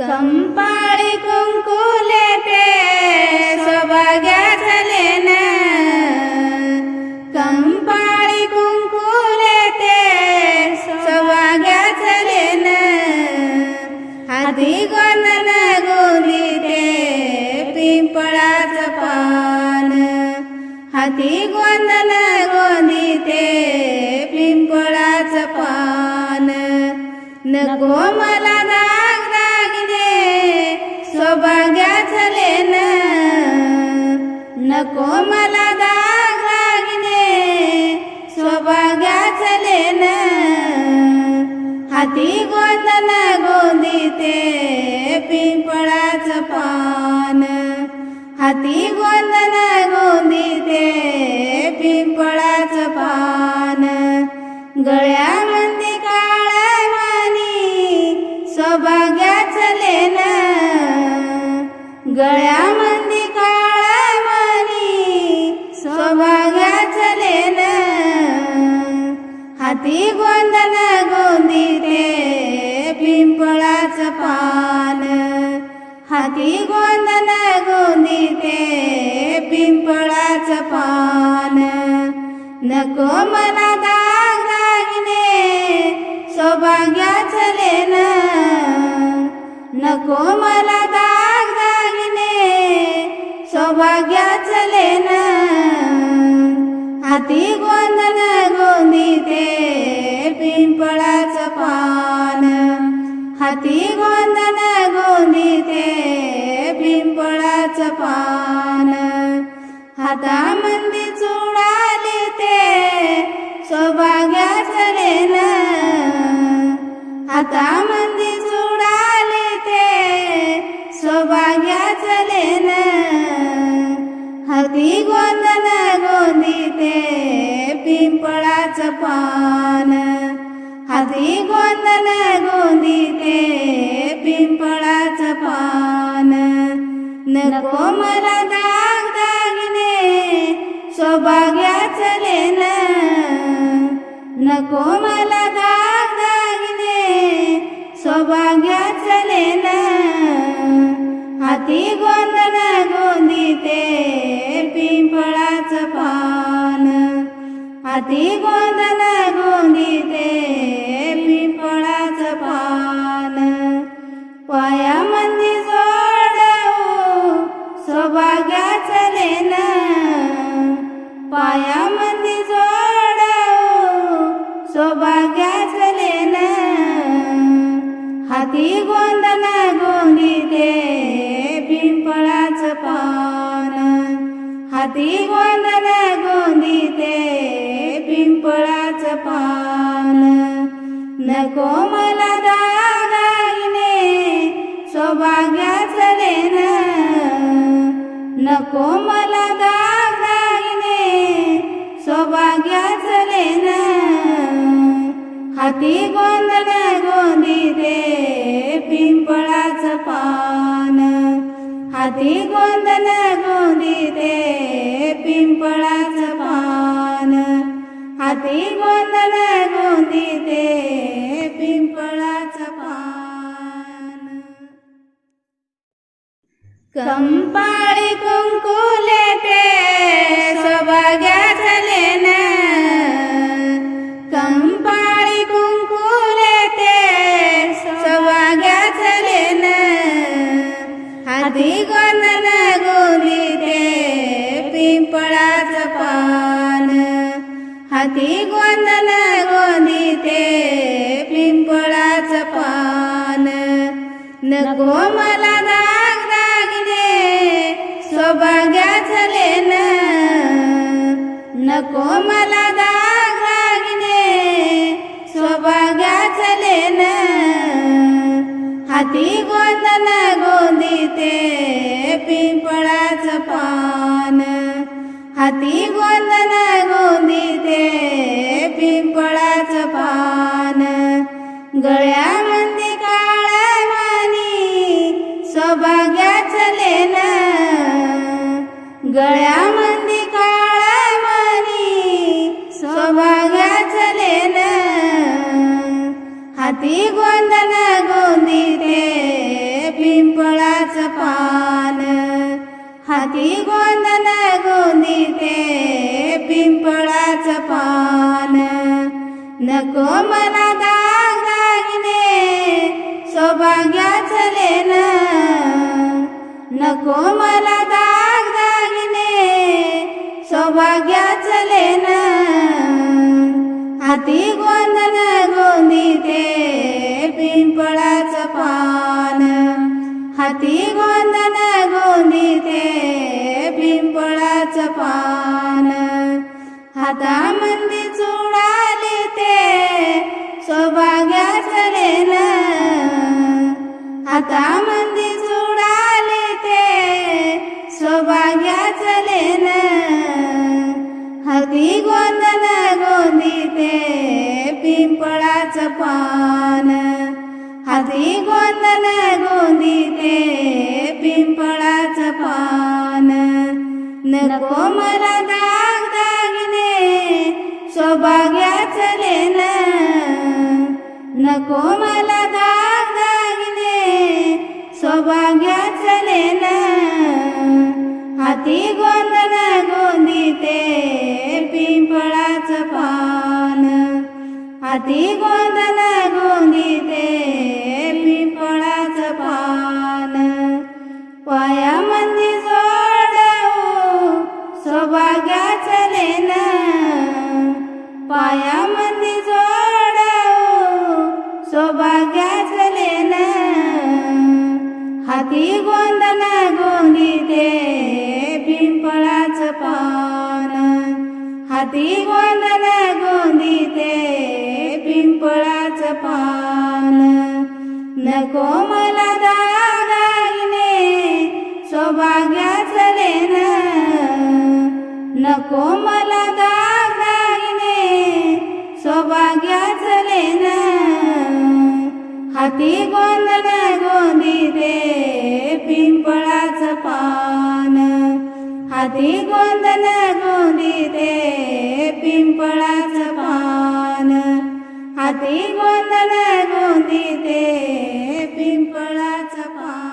कंपाळी कुंकुले ते सौभाग्या झाले ना. कंपाळी कुंकुले ते सौभाग्या झाले ना. हाती गोंदन गोंदी ते पिंपळाचं पान. हाती गोंदन गोंदी ते पिंपळाचं पान. नको मला सौभाग्या झाले ना नको मला दाग लागणे. स्वभाग्या झाले ना हाती गोंदना गोंदी ते पिंपळाचं पान. हाती गोंदना गोंदी ते पिंपळाचं पान. गळ्यामध्ये काळ्या मानी स्वभाग्या गळ्यामध्ये काळा मानी सौभाग्याचं लेन हाती गोंदन गोंदी ते पिंपळाचं पान. हाती गोंदन गोंदी ते पिंपळाचं पान. नको मला दाग दागिने सौभाग्याचं लेन नको मला हाती गोंदन गोंदी ते पिंपळाचं पान. हाती गोंदन गोंदी ते पिंपळाचं पान. हातामध्ये चुडाले ते सौभाग्याचं रेन हातामध्ये पिंपळाच पान. हाती गोंदन गोंदी ते पिंपळाच पान. नको मला दाग दागिने सौभाग्याच लेन नको मला दाग दागिने सौभाग्याच लेन हाती गोंद हाती गोंदन गोंदी ते पिंपळाचं पान. पायामध्ये जोडू सौभाग्याचं लेन. पायामध्ये जोडू सौभाग्याचं लेन. हाती गोंदन गोंदी ते पिंपळाचं पान. हाती गोंदन कोमल मला दागिने सौभाग्याचं हाती गोंदन गोंदी दे पिंपळाचं पान. हाती गोंदन गोंदी दे पिंपळाचं पान. हाती गोंदन गोंदी कंपाळी कुंकुले ते सौभाग्याचं लेन कंपाळी कुंकुले ते सौभाग्याचं लेन हाती गोंदन गोंदी ते पिंपळाचं पान. हाती गोंदन गोंदी ते पिंपळाचं पान. नको मला दाग सौभाग्याचं ना नको मला दाग दागिने सौभाग्याचं ना हाती गोंदन गोंदी ते पिंपळाचं पान. हाती गोंद गळ्यामध्ये काळा मानी सौभाग्याचं लेन. हाती गोंदन गोंदी ते पिंपळाचं पान. हाती गोंदन गोंदिते पिंपळाचं पान. नको मला दाग दागिने सौभाग्याचं लेन. नको मला हाती गोंदन गोंदिते पिंपळाचं पान. हाती गोंदन गोंदिते पिंपळाचं पान. हातामंदी चुडाले ते सौभाग्याचं हाता मंदी चुडाले ते सौभाग्याचं लेन. पान. हाती गोंदन ते पिंपळाचं पान. नको मला दाग दागिने सौभाग्याच लेन नको मला दाग दागिने सौभाग्याच लेन हाती गोंदन गोंदिते पिंपळाच पान. पायामध्ये जोडू सौभाग्याचं लेन. पायामध्ये जोडू सौभाग्याचं लेन. हाती गोंदन गोंदिते पिंपळाच पान. हाती गोंदी गोंदिते पिंपळाच पान. नको मला दागाईने सौभाग्याच लेन नको मला दागाईने सौभाग्याच लेन हाती गोंदन गोंदिते पिंपळाच पान. हाती गोंदन गोंदिते पिंपळाच हाती गोंदल गोंदी ते पिंपळाचा पा